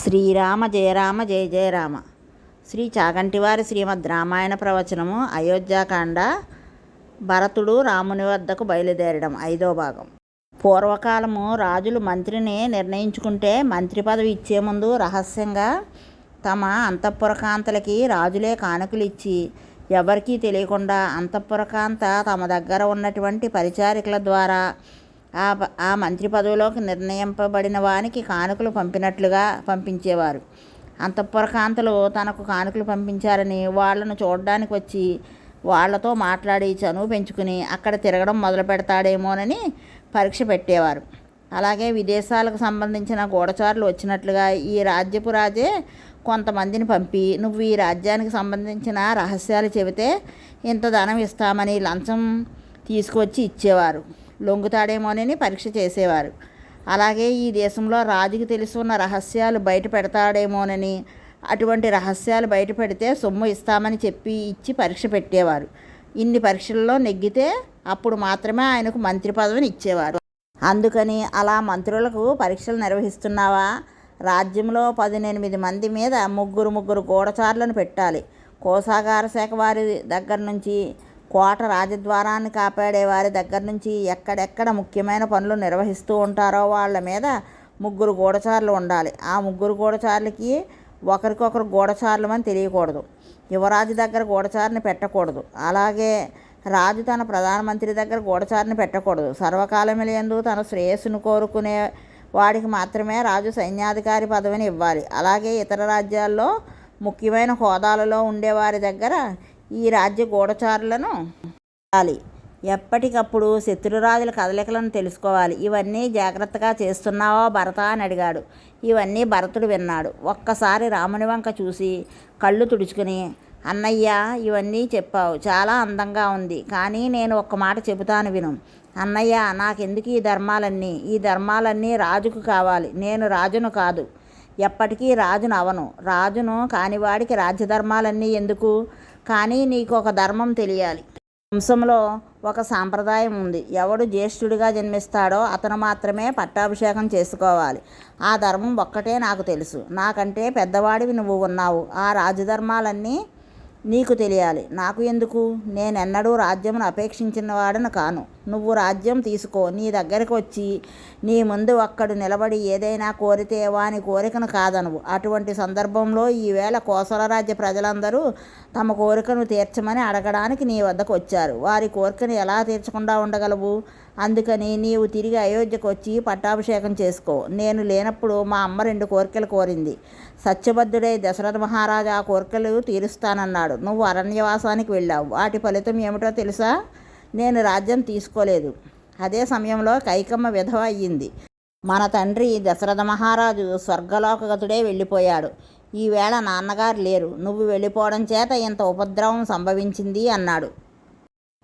శ్రీరామ జయరామ జయ జయరామ శ్రీ చాగంటివారి శ్రీమద్ రామాయణ ప్రవచనము అయోధ్యాకాండ భరతుడు రాముని వద్దకు బయలుదేరడం ఐదో భాగం. పూర్వకాలము రాజులు మంత్రిని నిర్ణయించుకుంటే మంత్రి పదవి ఇచ్చే ముందు రహస్యంగా తమ అంతఃపురకాంతలకి రాజులే కానుకలు ఇచ్చి ఎవరికీ తెలియకుండా అంతఃపురకాంత తమ దగ్గర ఉన్నటువంటి పరిచారికల ద్వారా ఆ ఆ మంత్రి పదవిలోకి నిర్ణయింపబడిన వానికి కానుకలు పంపినట్లుగా పంపించేవారు. అంతఃపురకాంతలు తనకు కానుకలు పంపించారని వాళ్ళను చూడడానికి వచ్చి వాళ్ళతో మాట్లాడి చనువు పెంచుకుని అక్కడ తిరగడం మొదలు పెడతాడేమోనని పరీక్ష పెట్టేవారు. అలాగే విదేశాలకు సంబంధించిన గూఢచారులు వచ్చినట్లుగా ఈ రాజ్యపు రాజే కొంతమందిని పంపి నువ్వు ఈ రాజ్యానికి సంబంధించిన రహస్యాలు చెబితే ఇంత ధనం ఇస్తామని లంచం తీసుకొచ్చి ఇచ్చేవారు. లొంగుతాడేమోనని పరీక్ష చేసేవారు. అలాగే ఈ దేశంలో రాజుకి తెలిసి ఉన్న రహస్యాలు బయట పెడతాడేమోనని అటువంటి రహస్యాలు బయట పెడితే సొమ్ము ఇస్తామని చెప్పి ఇచ్చి పరీక్ష పెట్టేవారు. ఇన్ని పరీక్షల్లో నెగ్గితే అప్పుడు మాత్రమే ఆయనకు మంత్రి పదవిని ఇచ్చేవారు. అందుకని అలా మంత్రులకు పరీక్షలు నిర్వహిస్తున్నావా? రాజ్యంలో పదినెనిమిది మంది మీద ముగ్గురు ముగ్గురు గూఢచారులను పెట్టాలి. కోసాగార శాఖ వారి దగ్గర నుంచి కోట రాజద్వారాన్ని కాపాడే వారి దగ్గర నుంచి ఎక్కడెక్కడ ముఖ్యమైన పనులు నిర్వహిస్తూ ఉంటారో వాళ్ళ మీద ముగ్గురు గూఢచారులు ఉండాలి. ఆ ముగ్గురు గూఢచారులకి ఒకరికొకరు గూఢచారులు అని తెలియకూడదు. యువరాజు దగ్గర గూఢచారిని పెట్టకూడదు. అలాగే రాజు తన ప్రధానమంత్రి దగ్గర గూఢచారిని పెట్టకూడదు. సర్వకాలములందు తన శ్రేయస్సును కోరుకునే వాడికి మాత్రమే రాజు సైన్యాధికారి పదవిని ఇవ్వాలి. అలాగే ఇతర రాజ్యాల్లో ముఖ్యమైన హోదాలలో ఉండేవారి దగ్గర ఈ రాజ్య గూఢచారులను ఉండాలి ఎప్పటికప్పుడు శత్రురాజుల కదలికలను తెలుసుకోవాలి. ఇవన్నీ జాగ్రత్తగా చేస్తున్నావా భరత అని అడిగాడు. ఇవన్నీ భరతుడు విన్నాడు. ఒక్కసారి రాముని వంక చూసి కళ్ళు తుడుచుకుని అన్నయ్య ఇవన్నీ చెప్పావు. చాలా అందంగా ఉంది. కానీ నేను ఒక్క మాట చెబుతాను విను. అన్నయ్య నాకెందుకు ఈ ధర్మాలన్నీ? ఈ ధర్మాలన్నీ రాజుకు కావాలి. నేను రాజును కాదు. ఎప్పటికీ రాజును అవను రాజును కానివాడికి రాజ్యధర్మాలన్నీ ఎందుకు? కానీ నీకు ఒక ధర్మం తెలియాలి. వంశంలో ఒక సాంప్రదాయం ఉంది. ఎవడు జ్యేష్ఠుడిగా జన్మిస్తాడో అతను మాత్రమే పట్టాభిషేకం చేసుకోవాలి. ఆ ధర్మం ఒక్కటే నాకు తెలుసు. నాకంటే పెద్దవాడివి నువ్వు ఉన్నావు. ఆ రాజధర్మాలన్నీ నీకు తెలియాలి. నాకు ఎందుకు? నేనెన్నడూ రాజ్యమును అపేక్షించిన వాడను కాను. నువ్వు రాజ్యం తీసుకో. నీ దగ్గరకు వచ్చి నీ ముందు ఒక్కడు నిలబడి ఏదైనా కోరితే వాని కోరికను కాదనువు. అటువంటి సందర్భంలో ఈవేళ కోసల రాజ్య ప్రజలందరూ తమ కోరికను తీర్చమని అడగడానికి నీ వద్దకు వచ్చారు. వారి కోరికను ఎలా తీర్చకుండా ఉండగలవు? అందుకని నీవు తిరిగి అయోధ్యకు వచ్చి పట్టాభిషేకం చేసుకో. నేను లేనప్పుడు మా అమ్మ రెండు కోరికలు కోరింది. సత్యబద్ధుడై దశరథ మహారాజు ఆ కోరికలు తీరుస్తానన్నాడు. నువ్వు అరణ్యవాసానికి వెళ్ళావు. వాటి ఫలితం ఏమిటో తెలుసా? నేను రాజ్యం తీసుకోలేదు. అదే సమయంలో కైకమ్మ విధవ అయ్యింది. మన తండ్రి దశరథ మహారాజు స్వర్గలోకగతుడే వెళ్ళిపోయాడు. ఈవేళ నాన్నగారు లేరు. నువ్వు వెళ్ళిపోవడం చేత ఇంత ఉపద్రవం సంభవించింది అన్నాడు.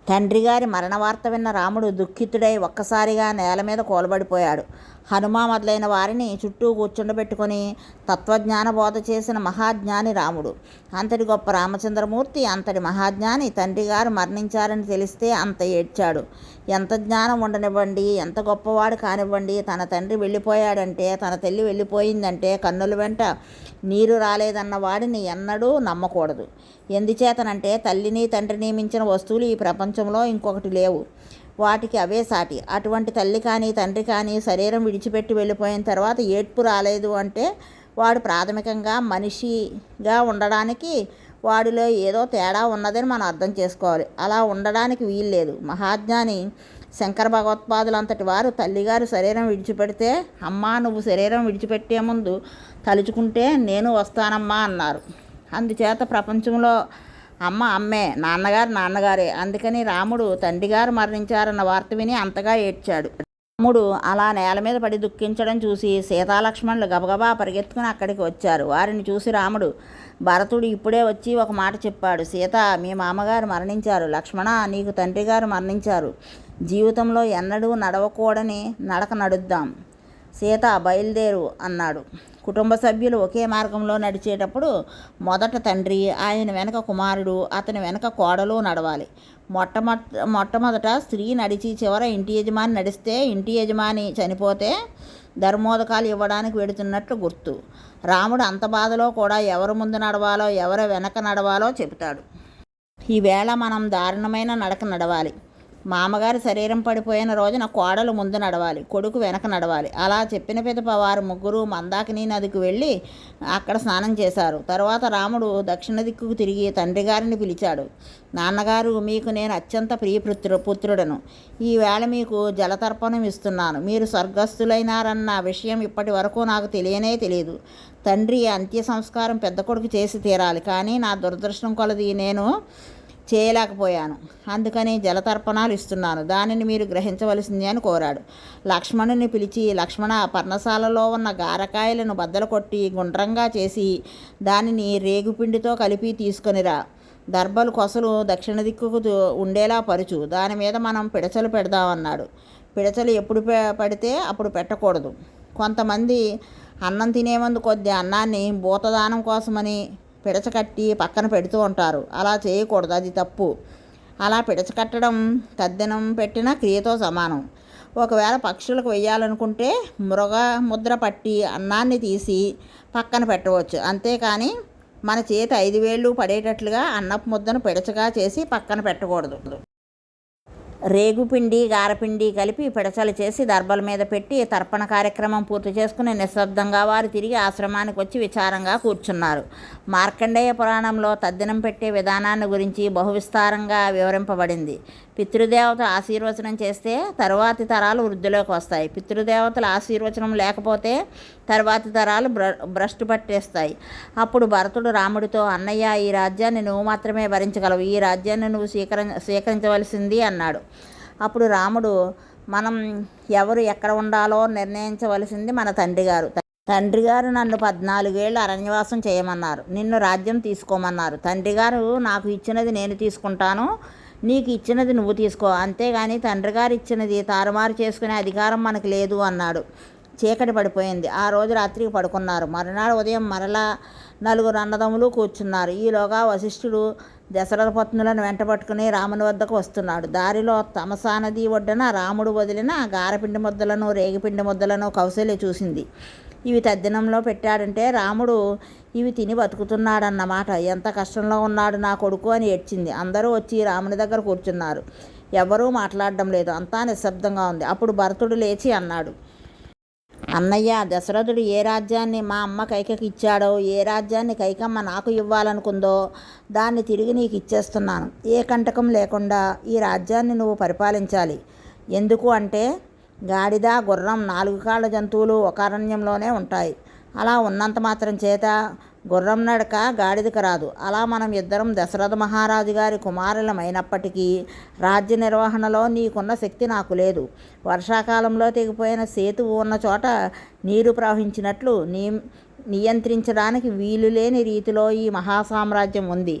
తండ్రి గారి మరణ వార్త విన్న రాముడు దుఃఖితుడై ఒక్కసారిగా నేల మీద కూలబడిపోయాడు. హనుమ మొదలైన వారిని చుట్టూ కూర్చుండబెట్టుకొని తత్వజ్ఞాన బోధ చేసిన మహాజ్ఞాని రాముడు. అంతటి గొప్ప రామచంద్రమూర్తి అంతటి మహాజ్ఞాని తండ్రి గారు మరణించారని తెలిస్తే అంత ఏడ్చాడు. ఎంత జ్ఞానం ఉండనివ్వండి ఎంత గొప్పవాడు కానివ్వండి తన తండ్రి వెళ్ళిపోయాడంటే తన తల్లి వెళ్ళిపోయిందంటే కన్నుల వెంట నీరు రాలేదన్న వాడిని ఎన్నడూ నమ్మకూడదు. ఎందుచేతనంటే తల్లిని తండ్రిని మించిన వస్తువులు ఈ ప్రపంచంలో ఇంకొకటి లేవు. వాటికి అవే సాటి. అటువంటి తల్లి కానీ తండ్రి కానీ శరీరం విడిచిపెట్టి వెళ్ళిపోయిన తర్వాత ఏడ్పు రాలేదు అంటే వాడు ప్రాథమికంగా మనిషిగా ఉండడానికి వాడిలో ఏదో తేడా ఉన్నదని మనం అర్థం చేసుకోవాలి. అలా ఉండడానికి వీల్లేదు మహాజ్ఞాని శంకర భగవత్పాదులంతటి వారు తల్లిగారు శరీరం విడిచిపెడితే అమ్మా నువ్వు శరీరం విడిచిపెట్టే ముందు తలుచుకుంటే నేను వస్తానమ్మా అన్నారు. అందుచేత ప్రపంచంలో అమ్మ అమ్మే నాన్నగారు నాన్నగారే. అందుకని రాముడు తండ్రిగారు మరణించారన్న వార్త విని అంతగా ఏడ్చాడు. రాముడు అలా నేల మీద పడి దుఃఖించడం చూసి సీతాలక్ష్మణులు గబగబా పరిగెత్తుకుని అక్కడికి వచ్చారు. వారిని చూసి రాముడు భరతుడు ఇప్పుడే వచ్చి ఒక మాట చెప్పాడు. సీత మీ మామగారు మరణించారు. లక్ష్మణ నీకు తండ్రి గారు మరణించారు. జీవితంలో ఎన్నడూ నడవకూడని నడక నడుద్దాం. సీత బయలుదేరు అన్నాడు. కుటుంబ సభ్యులు ఒకే మార్గంలో నడిచేటప్పుడు మొదట తండ్రి ఆయన వెనక కుమారుడు అతని వెనక కోడలు నడవాలి. మొట్టమొదట మొట్టమొదట స్త్రీ నడిచి చివర ఇంటి యజమాని నడిస్తే ఇంటి యజమాని చనిపోతే ధర్మోదకాలు ఇవ్వడానికి వెడుతున్నట్లు గుర్తు. రాముడు అంత బాధలో కూడా ఎవరు ముందు నడవాలో ఎవరు వెనక నడవాలో చెబుతాడు. ఈవేళ మనం దారుణమైన నడక నడవాలి. మామగారి శరీరం పడిపోయిన రోజున కోడలు ముందు నడవాలి కొడుకు వెనక నడవాలి. అలా చెప్పిన పిదప వారు ముగ్గురు మందాకిని నదికి వెళ్ళి అక్కడ స్నానం చేశారు. తర్వాత రాముడు దక్షిణ దిక్కుకు తిరిగి తండ్రి గారిని పిలిచాడు. నాన్నగారు మీకు నేను అత్యంత ప్రియపుత్రు పుత్రుడను. ఈవేళ మీకు జలతర్పణం ఇస్తున్నాను. మీరు స్వర్గస్థులైనారన్న విషయం ఇప్పటి వరకు నాకు తెలియనే తెలియదు తండ్రి అంత్య సంస్కారం పెద్ద కొడుకు చేసి తీరాలి. కానీ నా దురదృష్టం కొలది నేను చేయలేకపోయాను. అందుకని జలతర్పణాలు ఇస్తున్నాను. దానిని మీరు గ్రహించవలసింది అని కోరాడు. లక్ష్మణుని పిలిచి లక్ష్మణ పర్ణశాలలో ఉన్న గారకాయలను బద్దలు కొట్టి గుండ్రంగా చేసి దానిని రేగుపిండితో కలిపి తీసుకొనిరా. దర్భలు కొసలు దక్షిణ దిక్కుకు ఉండేలా పరుచు. దాని మీద మనం పిడచలు పెడదామన్నాడు. పిడచలు ఎప్పుడు పడితే అప్పుడు పెట్టకూడదు. కొంతమంది అన్నం తినే ముందు కొద్ది అన్నాన్ని భూతదానం కోసమని పిడచకట్టి పక్కన పెడుతూ ఉంటారు. అలా చేయకూడదు. అది తప్పు. అలా పిడచకట్టడం తద్దినం పెట్టిన క్రియతో సమానం. ఒకవేళ పక్షులకు వెయ్యాలనుకుంటే మృగ ముద్ర పట్టి అన్నాన్ని తీసి పక్కన పెట్టవచ్చు. అంతేకాని మన చేతి ఐదు వేళ్ళు పడేటట్లుగా అన్నపు ముద్దను పిడచగా చేసి పక్కన పెట్టకూడదు. రేగుపిండి గారపిండి కలిపి పిడచలు చేసి దర్భల మీద పెట్టి తర్పణ కార్యక్రమం పూర్తి చేసుకుని నిశ్శబ్దంగా వారు తిరిగి ఆశ్రమానికి వచ్చి విచారంగా కూర్చున్నారు. మార్కండేయ పురాణంలో తద్దినం పెట్టే విధానాన్ని గురించి బహువిస్తారంగా వివరింపబడింది. పితృదేవత ఆశీర్వచనం చేస్తే తరువాతి తరాలు వృద్ధిలోకి వస్తాయి. పితృదేవతల ఆశీర్వచనం లేకపోతే తర్వాతి తరాలు బ్ర భ్రష్టు పట్టేస్తాయి. అప్పుడు భరతుడు రాముడితో అన్నయ్య ఈ రాజ్యాన్ని నువ్వు మాత్రమే భరించగలవు. ఈ రాజ్యాన్ని నువ్వు స్వీకర స్వీకరించవలసింది అన్నాడు. అప్పుడు రాముడు మనం ఎవరు ఎక్కడ ఉండాలో నిర్ణయించవలసింది మన తండ్రి గారు. తండ్రి గారు నన్ను పద్నాలుగేళ్ళు అరణ్యవాసం చేయమన్నారు. నిన్ను రాజ్యం తీసుకోమన్నారు. తండ్రి గారు నాకు ఇచ్చినది నేను తీసుకుంటాను. నీకు ఇచ్చినది నువ్వు తీసుకో. అంతేగాని తండ్రి గారు ఇచ్చినది తారుమారు చేసుకునే అధికారం మనకు లేదు అన్నాడు. చీకటి పడిపోయింది. ఆ రోజు రాత్రికి పడుకున్నారు. మరునాడు ఉదయం మరలా నలుగురు అన్నదమ్ములు కూర్చున్నారు. ఈలోగా వశిష్ఠుడు దశరథ పత్నులను వెంటబట్టుకుని రాముని వద్దకు వస్తున్నాడు. దారిలో తమసా నది ఒడ్డున రాముడు వదిలిన గారపిండి ముద్దలను రేగిపిండి ముద్దలను కౌశల్య చూసింది. ఇవి తద్దినంలో పెట్టాడంటే రాముడు ఇవి తిని బతుకుతున్నాడన్నమాట. ఎంత కష్టంలో ఉన్నాడు నా కొడుకు అని ఏడ్చింది. అందరూ వచ్చి రాముని దగ్గర కూర్చున్నారు. ఎవరూ మాట్లాడడం లేదు. అంతా నిశ్శబ్దంగా ఉంది. అప్పుడు భరతుడు లేచి అన్నాడు. అన్నయ్య దశరథుడు ఏ రాజ్యాన్ని మా అమ్మ కైకకి ఇచ్చాడో ఏ రాజ్యాన్ని కైకమ్మ నాకు ఇవ్వాలనుకుందో దాన్ని తిరిగి నీకు ఇచ్చేస్తున్నాను. ఏ కంటకం లేకుండా ఈ రాజ్యాన్ని నువ్వు పరిపాలించాలి. ఎందుకు అంటే గాడిద గుర్రం నాలుగు కాళ్ళ జంతువులు ఒక అరణ్యంలోనే ఉంటాయి. అలా ఉన్నంత మాత్రం చేత గుర్రం నడక గాడిదకు రాదు. అలా మనం ఇద్దరం దశరథ మహారాజు గారి కుమారులమైనప్పటికీ రాజ్య నిర్వహణలో నీకున్న శక్తి నాకు లేదు. వర్షాకాలంలో తెగిపోయిన సేతువు ఉన్న చోట నీరు ప్రవహించినట్లు నీ నియంత్రించడానికి వీలు లేని రీతిలో ఈ మహాసామ్రాజ్యం ఉంది.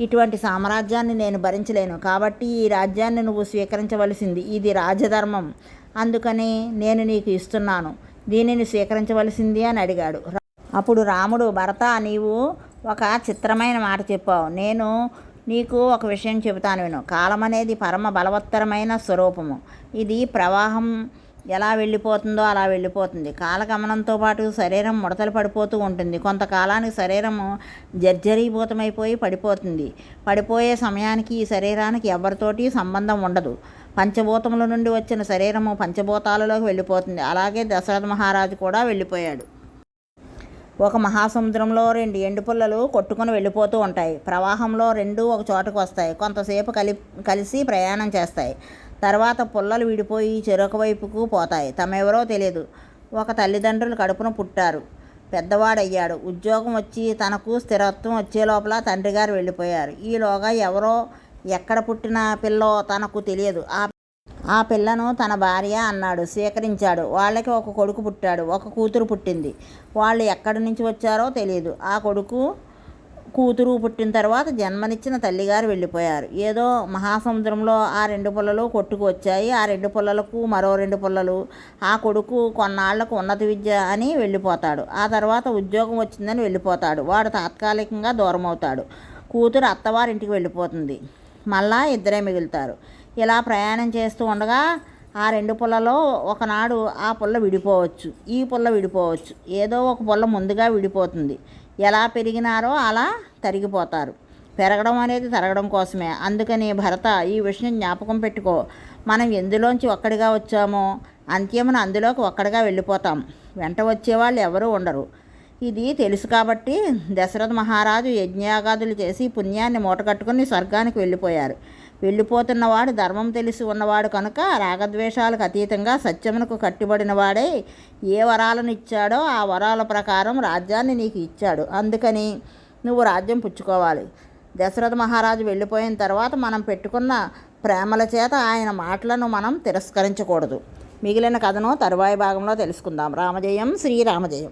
ఇటువంటి సామ్రాజ్యాన్ని నేను భరించలేను. కాబట్టి ఈ రాజ్యాన్ని నువ్వు స్వీకరించవలసింది ఇది రాజధర్మం. అందుకని నేను నీకు ఇస్తున్నాను. దీనిని స్వీకరించవలసింది అని అడిగాడు. అప్పుడు రాముడు భరత నీవు ఒక చిత్రమైన మాట చెప్పావు. నేను నీకు ఒక విషయం చెబుతాను విను. కాలం అనేది పరమ బలవత్తరమైన స్వరూపము. ఇది ప్రవాహం ఎలా వెళ్ళిపోతుందో అలా వెళ్ళిపోతుంది. కాలగమనంతో పాటు శరీరం ముడతలు పడిపోతూ ఉంటుంది. కొంతకాలానికి శరీరము జర్జరీభూతమైపోయి పడిపోతుంది. పడిపోయే సమయానికి ఈ శరీరానికి ఎవరితోటి సంబంధం ఉండదు. పంచభూతముల నుండి వచ్చిన శరీరము పంచభూతాలలోకి వెళ్ళిపోతుంది. అలాగే దశరథ మహారాజు కూడా వెళ్ళిపోయాడు. ఒక మహాసముద్రంలో రెండు ఎండు పుల్లలు కొట్టుకొని వెళ్ళిపోతూ ఉంటాయి. ప్రవాహంలో రెండు ఒక చోటకు వస్తాయి. కొంతసేపు కలి కలిసి ప్రయాణం చేస్తాయి. తర్వాత పుల్లలు విడిపోయి చెరొక వైపుకు పోతాయి. తమెవరో తెలియదు ఒక తల్లిదండ్రులు కడుపున పుట్టారు. పెద్దవాడయ్యాడు. ఉద్యోగం వచ్చి తనకు స్థిరత్వం వచ్చే లోపల తండ్రి గారు వెళ్ళిపోయారు. ఈలోగా ఎవరో ఎక్కడ పుట్టిన పిల్లో తనకు తెలియదు. ఆ ఆ పిల్లను తన భార్య అన్నాడు స్వీకరించాడు. వాళ్ళకి ఒక కొడుకు పుట్టాడు ఒక కూతురు పుట్టింది. వాళ్ళు ఎక్కడి నుంచి వచ్చారో తెలియదు ఆ కొడుకు కూతురు పుట్టిన తర్వాత జన్మనిచ్చిన తల్లిగారు వెళ్ళిపోయారు. ఏదో మహాసముద్రంలో ఆ రెండు పుల్లలు కొట్టుకు వచ్చాయి. ఆ రెండు పుల్లలకు మరో రెండు పుల్లలు. ఆ కొడుకు కొన్నాళ్ళకు ఉన్నత విద్య అని వెళ్ళిపోతాడు. ఆ తర్వాత ఉద్యోగం వచ్చిందని వెళ్ళిపోతాడు. వాడు తాత్కాలికంగా దూరం అవుతాడు కూతురు అత్తవారింటికి వెళ్ళిపోతుంది. మళ్ళా ఇద్దరే మిగులుతారు. ఇలా ప్రయాణం చేస్తూ ఉండగా ఆ రెండు పుల్లలో ఒకనాడు ఆ పుల్ల విడిపోవచ్చు ఈ పుల్ల విడిపోవచ్చు. ఏదో ఒక పుల్ల ముందుగా విడిపోతుంది. ఎలా పెరిగినారో అలా తరిగిపోతారు. పెరగడం అనేది తరగడం కోసమే. అందుకని భరత ఈ విషయం జ్ఞాపకం పెట్టుకో. మనం ఎందులోంచి ఒక్కడిగా వచ్చామో అంత్యమున అందులోకి ఒక్కడిగా వెళ్ళిపోతాం. వెంట వచ్చేవాళ్ళు ఎవరూ ఉండరు. ఇది తెలుసు కాబట్టి దశరథ మహారాజు యజ్ఞయాగాదులు చేసి పుణ్యాన్ని మూటగట్టుకుని స్వర్గానికి వెళ్ళిపోయారు. వెళ్ళిపోతున్నవాడు ధర్మం తెలిసి ఉన్నవాడు కనుక రాగద్వేషాలకు అతీతంగా సత్యమునకు కట్టుబడిన వాడే ఏ వరాలను ఇచ్చాడో ఆ వరాల ప్రకారం రాజ్యాన్ని నీకు ఇచ్చాడు. అందుకని నువ్వు రాజ్యం పుచ్చుకోవాలి. దశరథ మహారాజు వెళ్ళిపోయిన తర్వాత మనం పెట్టుకున్న ప్రేమల చేత ఆయన మాటలను మనం తిరస్కరించకూడదు. మిగిలిన కథను తరువాయి భాగంలో తెలుసుకుందాం. రామజయం శ్రీరామజయం.